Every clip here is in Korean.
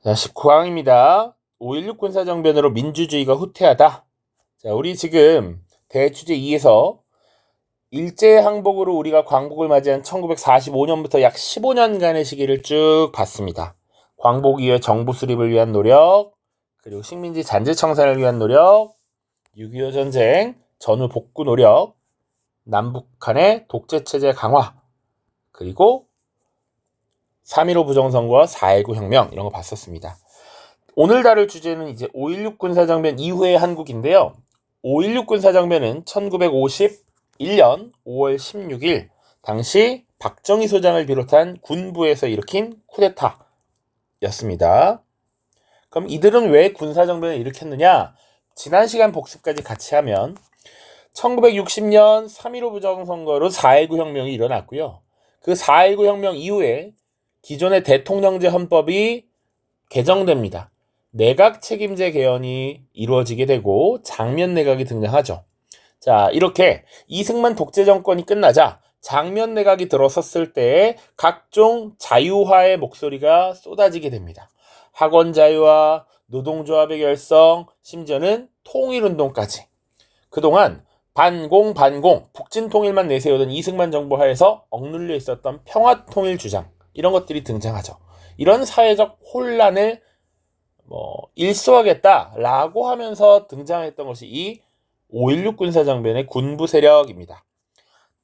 자, 19강입니다. 5.16 군사정변으로 민주주의가 후퇴하다. 자, 우리 지금 대주제 2에서 일제 항복으로 우리가 광복을 맞이한 1945년부터 약 15년간의 시기를 쭉 봤습니다. 광복 이후에 정부 수립을 위한 노력, 그리고 식민지 잔재 청산을 위한 노력, 6.25 전쟁, 전후 복구 노력, 남북한의 독재 체제 강화, 그리고 3.15 부정선거, 4.19 혁명 이런 거 봤었습니다. 오늘 다룰 주제는 이제 5.16 군사정변 이후의 한국인데요. 5.16 군사정변은 1951년 5월 16일 당시 박정희 소장을 비롯한 군부에서 일으킨 쿠데타였습니다. 그럼 이들은 왜 군사정변을 일으켰느냐? 지난 시간 복습까지 같이 하면 1960년 3.15 부정선거로 4.19 혁명이 일어났고요. 그 4.19 혁명 이후에 기존의 대통령제 헌법이 개정됩니다. 내각 책임제 개헌이 이루어지게 되고 장면 내각이 등장하죠. 자, 이렇게 이승만 독재 정권이 끝나자 장면 내각이 들어섰을 때 각종 자유화의 목소리가 쏟아지게 됩니다. 학원 자유화, 노동조합의 결성, 심지어는 통일운동까지. 그동안 반공 반공 북진 통일만 내세우던 이승만 정부 하에서 억눌려 있었던 평화 통일 주장 이런 것들이 등장하죠. 이런 사회적 혼란을 뭐 일소하겠다라고 하면서 등장했던 것이 이 5.16 군사정변의 군부 세력입니다.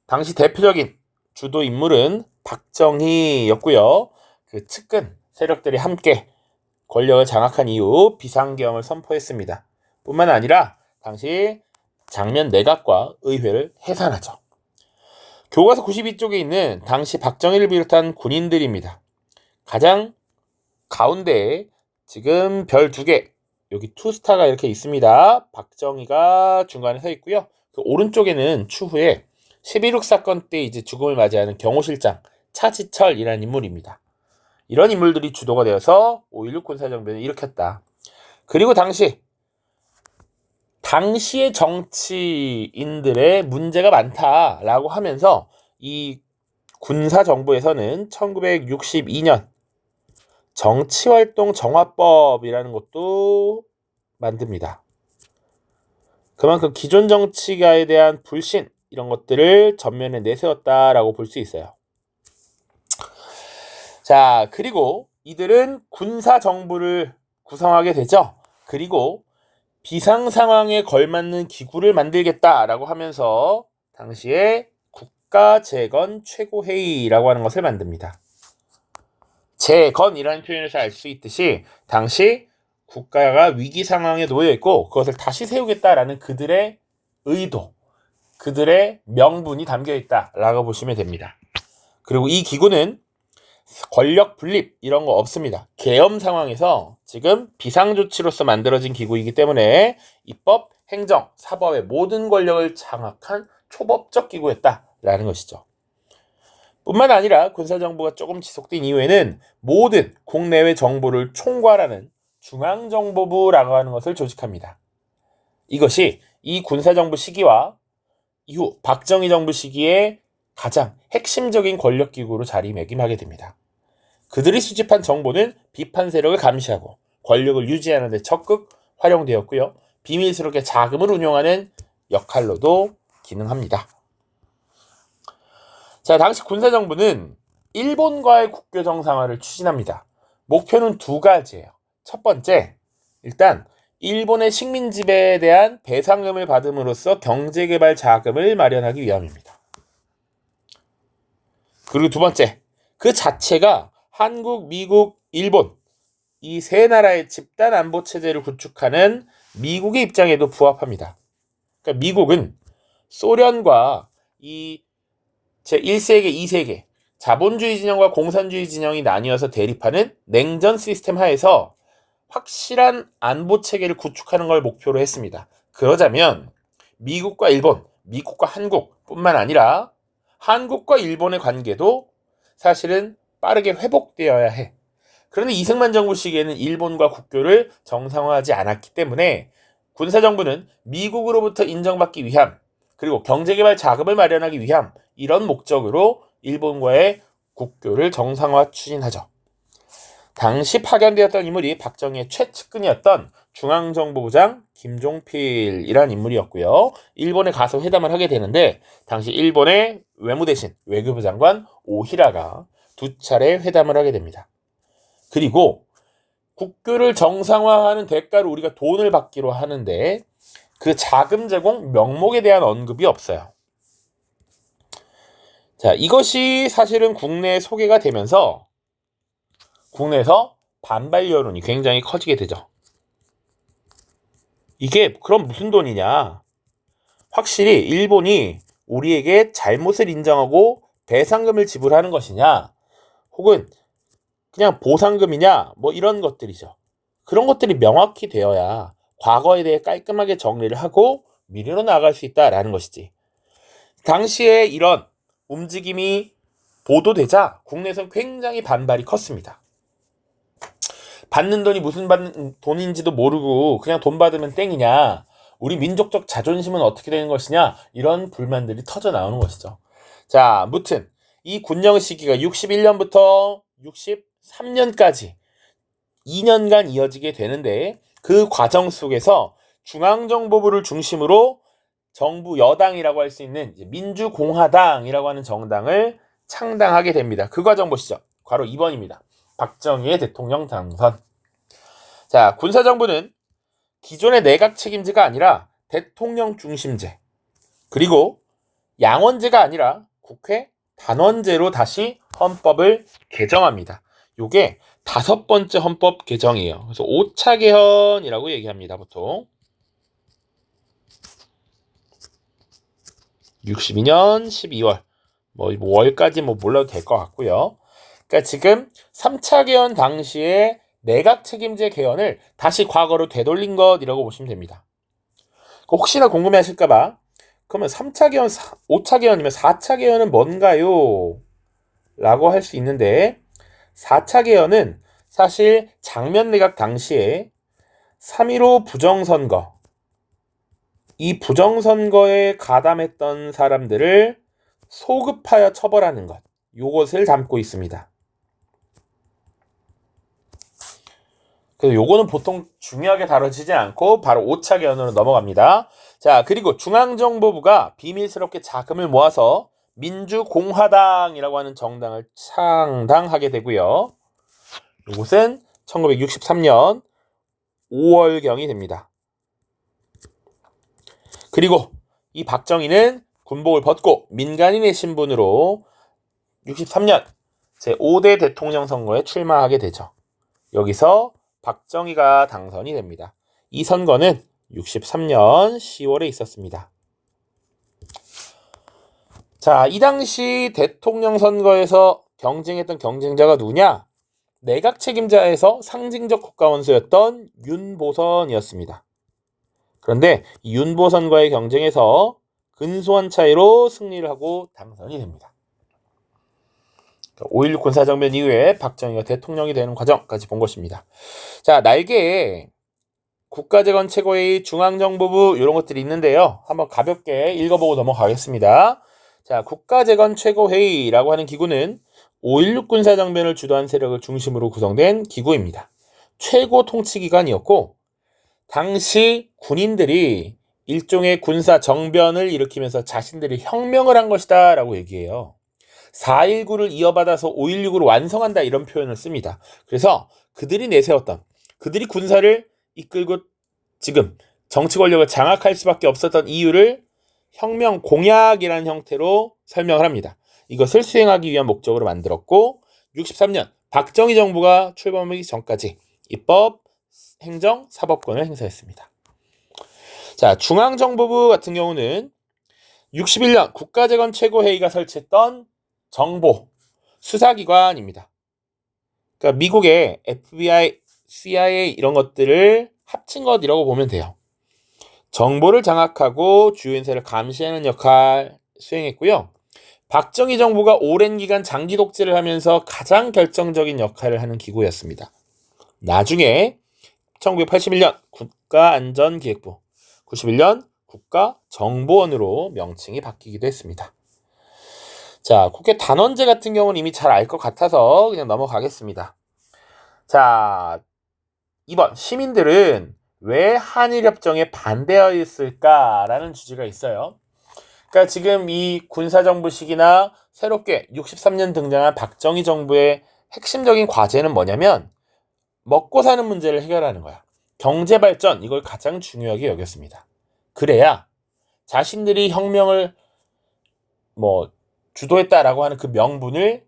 당시 대표적인 주도 인물은 박정희였고요. 그 측근 세력들이 함께 권력을 장악한 이후 비상계엄을 선포했습니다. 뿐만 아니라 당시 장면 내각과 의회를 해산하죠. 교과서 92쪽에 있는 당시 박정희를 비롯한 군인들입니다. 가장 가운데에 지금 별 두 개, 여기 투스타가 이렇게 있습니다. 박정희가 중간에 서 있고요. 그 오른쪽에는 추후에 11.6 사건 때 이제 죽음을 맞이하는 경호실장 차지철이라는 인물입니다. 이런 인물들이 주도가 되어서 5.16 군사정변을 일으켰다. 그리고 당시 당시의 정치인들의 문제가 많다라고 하면서 이 군사 정부에서는 1962년 정치활동 정화법이라는 것도 만듭니다. 그만큼 기존 정치가에 대한 불신 이런 것들을 전면에 내세웠다라고 볼 수 있어요. 자, 그리고 이들은 군사 정부를 구성하게 되죠. 그리고 비상 상황에 걸맞는 기구를 만들겠다라고 하면서 당시에 국가 재건 최고회의라고 하는 것을 만듭니다. 재건이라는 표현에서 알 수 있듯이 당시 국가가 위기 상황에 놓여 있고 그것을 다시 세우겠다라는 그들의 의도, 그들의 명분이 담겨 있다라고 보시면 됩니다. 그리고 이 기구는 권력 분립 이런 거 없습니다. 계엄 상황에서 지금 비상조치로서 만들어진 기구이기 때문에 입법, 행정, 사법의 모든 권력을 장악한 초법적 기구였다라는 것이죠. 뿐만 아니라 군사정부가 조금 지속된 이후에는 모든 국내외 정보를 총괄하는 중앙정보부라고 하는 것을 조직합니다. 이것이 이 군사정부 시기와 이후 박정희 정부 시기에 가장 핵심적인 권력기구로 자리매김하게 됩니다. 그들이 수집한 정보는 비판 세력을 감시하고 권력을 유지하는 데 적극 활용되었고요. 비밀스럽게 자금을 운용하는 역할로도 기능합니다. 자, 당시 군사정부는 일본과의 국교 정상화를 추진합니다. 목표는 두 가지예요. 첫 번째, 일단 일본의 식민 지배에 대한 배상금을 받음으로써 경제개발 자금을 마련하기 위함입니다. 그리고 두 번째, 그 자체가 한국, 미국, 일본 이 세 나라의 집단 안보 체제를 구축하는 미국의 입장에도 부합합니다. 그러니까 미국은 소련과 이 제1세계, 2세계 자본주의 진영과 공산주의 진영이 나뉘어서 대립하는 냉전 시스템 하에서 확실한 안보 체계를 구축하는 걸 목표로 했습니다. 그러자면 미국과 일본, 미국과 한국뿐만 아니라 한국과 일본의 관계도 사실은 빠르게 회복되어야 해. 그런데 이승만 정부 시기에는 일본과 국교를 정상화하지 않았기 때문에 군사정부는 미국으로부터 인정받기 위함, 그리고 경제개발 자금을 마련하기 위함, 이런 목적으로 일본과의 국교를 정상화 추진하죠. 당시 파견되었던 인물이 박정희의 최측근이었던 중앙정보부장 김종필이라는 인물이었고요. 일본에 가서 회담을 하게 되는데 당시 일본의 외무대신 외교부 장관 오히라가 두 차례 회담을 하게 됩니다. 그리고 국교를 정상화하는 대가로 우리가 돈을 받기로 하는데 그 자금 제공 명목에 대한 언급이 없어요. 자, 이것이 사실은 국내에 소개가 되면서 국내에서 반발 여론이 굉장히 커지게 되죠. 이게 그럼 무슨 돈이냐? 확실히 일본이 우리에게 잘못을 인정하고 배상금을 지불하는 것이냐? 혹은 그냥 보상금이냐? 뭐 이런 것들이죠. 그런 것들이 명확히 되어야 과거에 대해 깔끔하게 정리를 하고 미래로 나아갈 수 있다라는 것이지. 당시에 이런 움직임이 보도되자 국내에서는 굉장히 반발이 컸습니다. 받는 돈이 무슨 받는 돈인지도 모르고 그냥 돈 받으면 땡이냐. 우리 민족적 자존심은 어떻게 되는 것이냐. 이런 불만들이 터져 나오는 것이죠. 자, 무튼 이 군령 시기가 61년부터 63년까지 2년간 이어지게 되는데 그 과정 속에서 중앙정보부를 중심으로 정부 여당이라고 할 수 있는 민주공화당이라고 하는 정당을 창당하게 됩니다. 그 과정 보시죠. 바로 2번입니다. 박정희의 대통령 당선. 자, 군사정부는 기존의 내각 책임제가 아니라 대통령 중심제, 그리고 양원제가 아니라 국회 단원제로 다시 헌법을 개정합니다. 요게 다섯 번째 헌법 개정이에요. 그래서 5차 개헌이라고 얘기합니다, 보통. 62년 12월. 뭐, 월까지 뭐 몰라도 될 것 같고요. 그러니까 지금 3차 개헌 당시에 내각 책임제 개헌을 다시 과거로 되돌린 것이라고 보시면 됩니다. 혹시나 궁금해 하실까봐 그러면 3차 개헌, 5차 개헌이면 4차 개헌은 뭔가요? 라고 할 수 있는데 4차 개헌은 사실 장면 내각 당시에 3.15 부정선거 이 부정선거에 가담했던 사람들을 소급하여 처벌하는 것 요것을 담고 있습니다. 그래서 요거는 보통 중요하게 다뤄지지 않고 바로 5차 개헌으로 넘어갑니다. 자, 그리고 중앙정보부가 비밀스럽게 자금을 모아서 민주공화당이라고 하는 정당을 창당하게 되고요. 이곳은 1963년 5월경이 됩니다. 그리고 이 박정희는 군복을 벗고 민간인의 신분으로 63년 제5대 대통령 선거에 출마하게 되죠. 여기서 박정희가 당선이 됩니다. 이 선거는 63년 10월에 있었습니다. 자, 이 당시 대통령 선거에서 경쟁했던 경쟁자가 누구냐? 내각 책임자에서 상징적 국가 원수였던 윤보선이었습니다. 그런데 이 윤보선과의 경쟁에서 근소한 차이로 승리를 하고 당선이 됩니다. 5.16 군사정변 이후에 박정희가 대통령이 되는 과정까지 본 것입니다. 자, 날개에 국가재건 최고회의 중앙정보부 이런 것들이 있는데요. 한번 가볍게 읽어보고 넘어가겠습니다. 자, 국가재건 최고회의라고 하는 기구는 5.16 군사정변을 주도한 세력을 중심으로 구성된 기구입니다. 최고 통치기관이었고, 당시 군인들이 일종의 군사 정변을 일으키면서 자신들이 혁명을 한 것이다 라고 얘기해요. 4.19를 이어받아서 5.16을 완성한다 이런 표현을 씁니다. 그래서 그들이 내세웠던 그들이 군사를 이끌고 지금 정치 권력을 장악할 수밖에 없었던 이유를 혁명 공약이라는 형태로 설명을 합니다. 이것을 수행하기 위한 목적으로 만들었고 63년 박정희 정부가 출범하기 전까지 입법, 행정, 사법권을 행사했습니다. 자, 중앙정보부 같은 경우는 61년 국가재건 최고회의가 설치했던 정보 수사기관입니다. 그러니까 미국의 FBI, CIA 이런 것들을 합친 것이라고 보면 돼요. 정보를 장악하고 주요 인사를 감시하는 역할 수행했고요. 박정희 정부가 오랜 기간 장기 독재를 하면서 가장 결정적인 역할을 하는 기구였습니다. 나중에 1981년 국가안전기획부, 91년 국가정보원으로 명칭이 바뀌기도 했습니다. 자, 국회 단원제 같은 경우는 이미 잘 알 것 같아서 그냥 넘어가겠습니다. 자, 2번. 시민들은 왜 한일협정에 반대하였을까라는 주제가 있어요. 그러니까 지금 이 군사정부 시기나 새롭게 63년 등장한 박정희 정부의 핵심적인 과제는 뭐냐면 먹고 사는 문제를 해결하는 거야. 경제 발전 이걸 가장 중요하게 여겼습니다. 그래야 자신들이 혁명을 뭐 주도했다라고 하는 그 명분을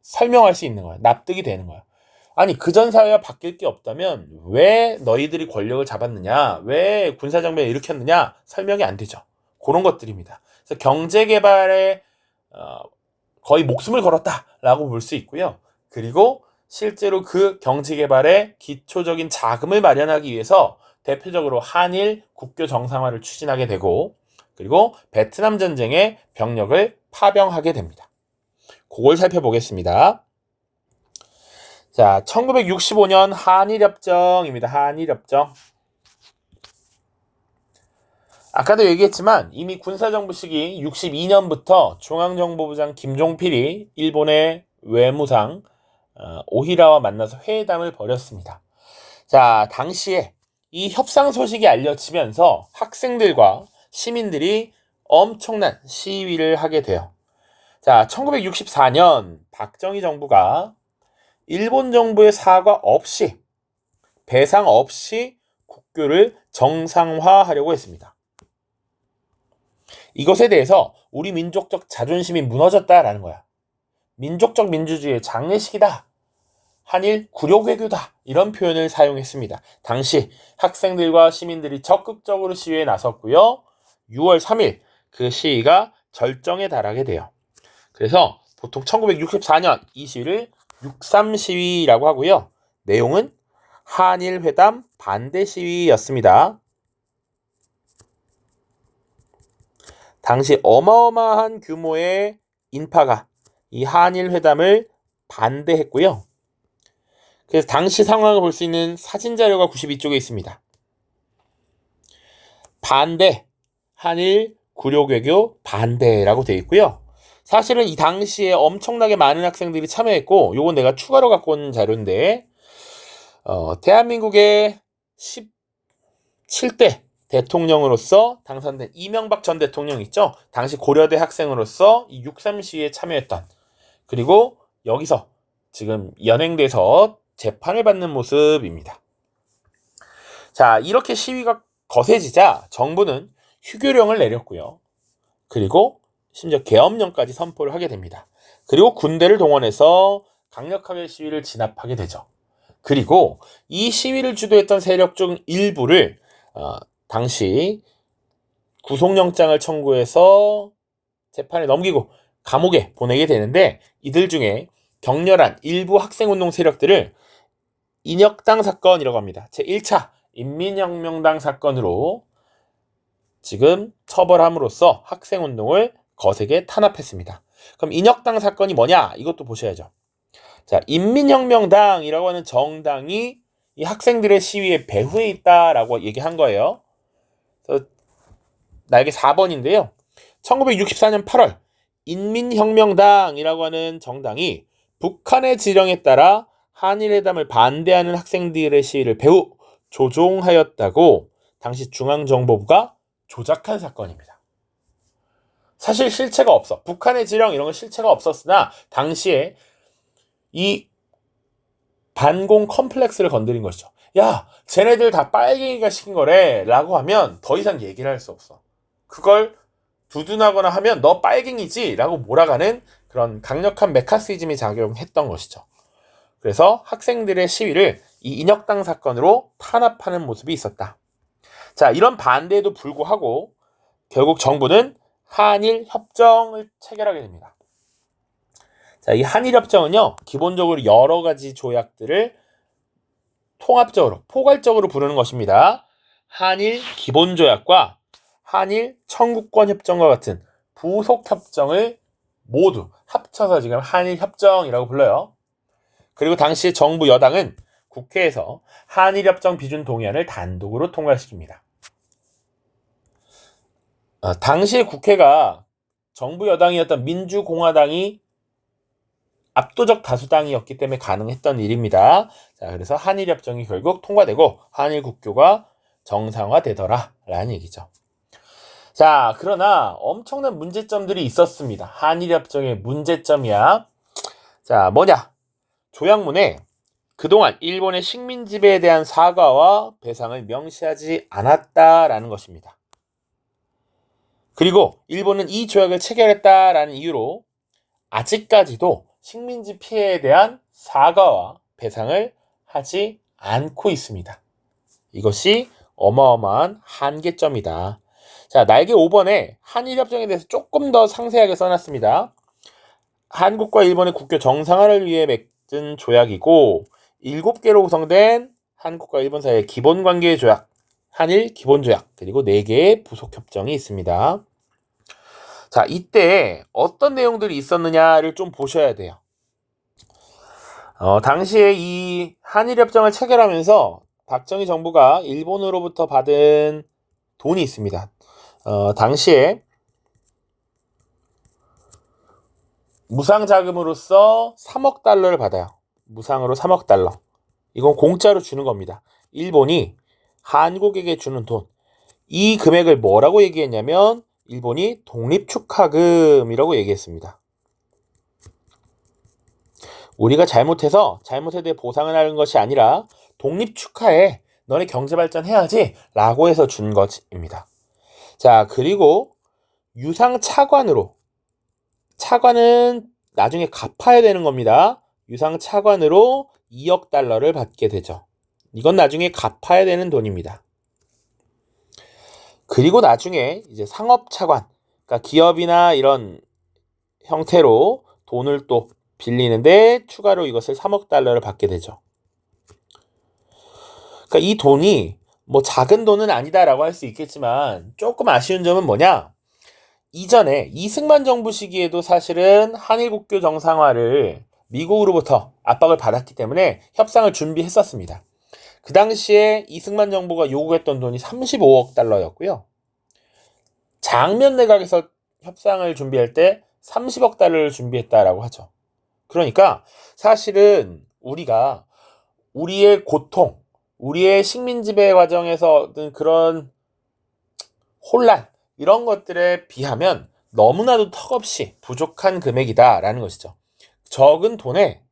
설명할 수 있는 거야. 납득이 되는 거야. 아니 그전 사회와 바뀔 게 없다면 왜 너희들이 권력을 잡았느냐, 왜 군사정변을 일으켰느냐 설명이 안 되죠. 그런 것들입니다. 그래서 경제 개발에 어, 거의 목숨을 걸었다라고 볼 수 있고요. 그리고 실제로 그 경제 개발에 기초적인 자금을 마련하기 위해서 대표적으로 한일 국교 정상화를 추진하게 되고 그리고 베트남 전쟁에 병력을 파병하게 됩니다. 그걸 살펴보겠습니다. 자, 1965년 한일협정입니다. 한일협정. 아까도 얘기했지만 이미 군사정부 시기 62년부터 중앙정보부장 김종필이 일본의 외무상 어, 오히라와 만나서 회담을 벌였습니다. 자, 당시에 이 협상 소식이 알려지면서 학생들과 시민들이 엄청난 시위를 하게 돼요. 자, 1964년 박정희 정부가 일본 정부의 사과 없이 배상 없이 국교를 정상화하려고 했습니다. 이것에 대해서 우리 민족적 자존심이 무너졌다라는 거야. 민족적 민주주의의 장례식이다. 한일 굴욕 외교다. 이런 표현을 사용했습니다. 당시 학생들과 시민들이 적극적으로 시위에 나섰고요. 6월 3일 그 시위가 절정에 달하게 돼요. 그래서 보통 1964년 이 시위를 63 시위라고 하고요. 내용은 한일 회담 반대 시위였습니다. 당시 어마어마한 규모의 인파가 이 한일 회담을 반대했고요. 그래서 당시 상황을 볼 수 있는 사진 자료가 92쪽에 있습니다. 반대, 한일 구력 외교 반대라고 되어 있고요. 사실은 이 당시에 엄청나게 많은 학생들이 참여했고, 요건 내가 추가로 갖고 온 자료인데, 어, 대한민국의 17대 대통령으로서 당선된 이명박 전 대통령 있죠? 당시 고려대 학생으로서 이 6.3 시위에 참여했던, 그리고 여기서 지금 연행돼서 재판을 받는 모습입니다. 자, 이렇게 시위가 거세지자 정부는 휴교령을 내렸고요. 그리고 심지어 계엄령까지 선포를 하게 됩니다. 그리고 군대를 동원해서 강력하게 시위를 진압하게 되죠. 그리고 이 시위를 주도했던 세력 중 일부를 어, 당시 구속영장을 청구해서 재판에 넘기고 감옥에 보내게 되는데 이들 중에 격렬한 일부 학생운동 세력들을 인혁당 사건이라고 합니다. 제1차 인민혁명당 사건으로 지금 처벌함으로써 학생운동을 거세게 탄압했습니다. 그럼 인혁당 사건이 뭐냐? 이것도 보셔야죠. 자, 인민혁명당이라고 하는 정당이 이 학생들의 시위에 배후에 있다라고 얘기한 거예요. 날개 4번인데요. 1964년 8월 인민혁명당이라고 하는 정당이 북한의 지령에 따라 한일회담을 반대하는 학생들의 시위를 배후 조종하였다고 당시 중앙정보부가 조작한 사건입니다. 사실 실체가 없어. 북한의 지령 이런 건 실체가 없었으나 당시에 이 반공 컴플렉스를 건드린 것이죠. 야, 쟤네들 다 빨갱이가 시킨 거래. 라고 하면 더 이상 얘기를 할 수 없어. 그걸 두둔하거나 하면 너 빨갱이지. 라고 몰아가는 그런 강력한 메카시즘이 작용했던 것이죠. 그래서 학생들의 시위를 이 인혁당 사건으로 탄압하는 모습이 있었다. 자, 이런 반대에도 불구하고 결국 정부는 한일 협정을 체결하게 됩니다. 자, 이 한일 협정은요, 기본적으로 여러 가지 조약들을 통합적으로, 포괄적으로 부르는 것입니다. 한일 기본조약과 한일 청구권 협정과 같은 부속 협정을 모두 합쳐서 지금 한일 협정이라고 불러요. 그리고 당시 정부 여당은 국회에서 한일 협정 비준 동의안을 단독으로 통과시킵니다. 어, 당시 국회가 정부 여당이었던 민주공화당이 압도적 다수당이었기 때문에 가능했던 일입니다. 자, 그래서 한일 협정이 결국 통과되고 한일 국교가 정상화되더라 라는 얘기죠. 자, 그러나 엄청난 문제점들이 있었습니다. 한일 협정의 문제점이야. 자, 뭐냐? 조약문에 그동안 일본의 식민 지배에 대한 사과와 배상을 명시하지 않았다라는 것입니다. 그리고 일본은 이 조약을 체결했다라는 이유로 아직까지도 식민지 피해에 대한 사과와 배상을 하지 않고 있습니다. 이것이 어마어마한 한계점이다. 자, 날개 5번에 한일협정에 대해서 조금 더 상세하게 써놨습니다. 한국과 일본의 국교 정상화를 위해 맺은 조약이고 7개로 구성된 한국과 일본 사이의 기본 관계 조약, 한일 기본조약, 그리고 4개의 부속협정이 있습니다. 자, 이때 어떤 내용들이 있었느냐를 좀 보셔야 돼요. 어, 당시에 이 한일협정을 체결하면서 박정희 정부가 일본으로부터 받은 돈이 있습니다. 어, 당시에 무상 자금으로서 3억 달러를 받아요. 무상으로 3억 달러. 이건 공짜로 주는 겁니다. 일본이 한국에게 주는 돈. 이 금액을 뭐라고 얘기했냐면 일본이 독립축하금이라고 얘기했습니다. 우리가 잘못해서 잘못에 대해 보상을 하는 것이 아니라 독립축하에 너네 경제 발전 해야지 라고 해서 준 것입니다. 자, 그리고 유상 차관으로 차관은 나중에 갚아야 되는 겁니다. 유상 차관으로 2억 달러를 받게 되죠. 이건 나중에 갚아야 되는 돈입니다. 그리고 나중에 이제 상업 차관, 그러니까 기업이나 이런 형태로 돈을 또 빌리는데 추가로 이것을 3억 달러를 받게 되죠. 그러니까 이 돈이 뭐 작은 돈은 아니다라고 할 수 있겠지만 조금 아쉬운 점은 뭐냐? 이전에 이승만 정부 시기에도 사실은 한일 국교 정상화를 미국으로부터 압박을 받았기 때문에 협상을 준비했었습니다. 그 당시에 이승만 정부가 요구했던 돈이 35억 달러였고요. 장면 내각에서 협상을 준비할 때 30억 달러를 준비했다라고 하죠. 그러니까 사실은 우리가 우리의 고통, 우리의 식민 지배 과정에서 얻은 그런 혼란 이런 것들에 비하면 너무나도 턱없이 부족한 금액이다라는 것이죠. 적은 돈에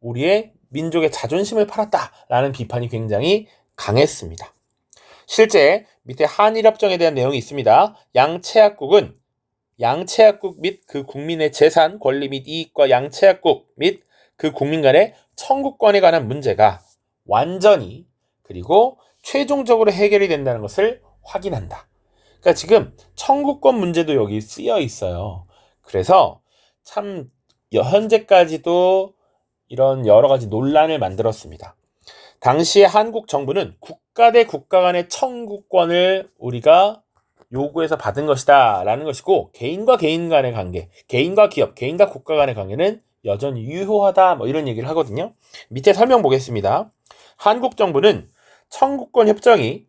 우리의 민족의 자존심을 팔았다라는 비판이 굉장히 강했습니다. 실제 밑에 한일협정에 대한 내용이 있습니다. 양체약국은 양체약국 및 그 국민의 재산, 권리 및 이익과 양체약국 및 그 국민 간의 청구권에 관한 문제가 완전히 그리고 최종적으로 해결이 된다는 것을 확인한다. 그러니까 지금 청구권 문제도 여기 쓰여 있어요. 그래서 참 현재까지도 이런 여러 가지 논란을 만들었습니다. 당시에 한국 정부는 국가 대 국가 간의 청구권을 우리가 요구해서 받은 것이다 라는 것이고 개인과 개인 간의 관계, 개인과 기업, 개인과 국가 간의 관계는 여전히 유효하다 뭐 이런 얘기를 하거든요. 밑에 설명 보겠습니다. 한국 정부는 청구권 협정이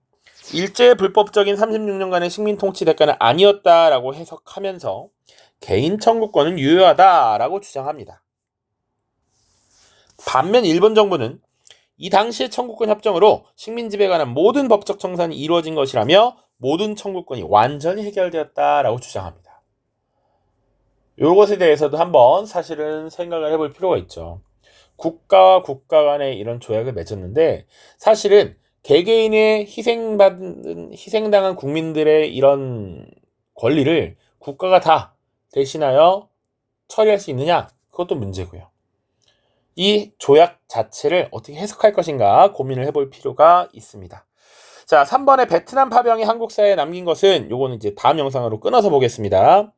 일제 불법적인 36년간의 식민 통치 대가는 아니었다라고 해석하면서 개인 청구권은 유효하다라고 주장합니다. 반면 일본 정부는 이 당시의 청구권 협정으로 식민 지배에 관한 모든 법적 청산이 이루어진 것이라며 모든 청구권이 완전히 해결되었다라고 주장합니다. 이것에 대해서도 한번 사실은 생각을 해볼 필요가 있죠. 국가와 국가 간의 이런 조약을 맺었는데 사실은 개개인의 희생받은 희생당한 국민들의 이런 권리를 국가가 다 대신하여 처리할 수 있느냐? 그것도 문제고요. 이 조약 자체를 어떻게 해석할 것인가 고민을 해볼 필요가 있습니다. 자, 3번의 베트남 파병이 한국 사회에 남긴 것은 요거는 이제 다음 영상으로 끊어서 보겠습니다.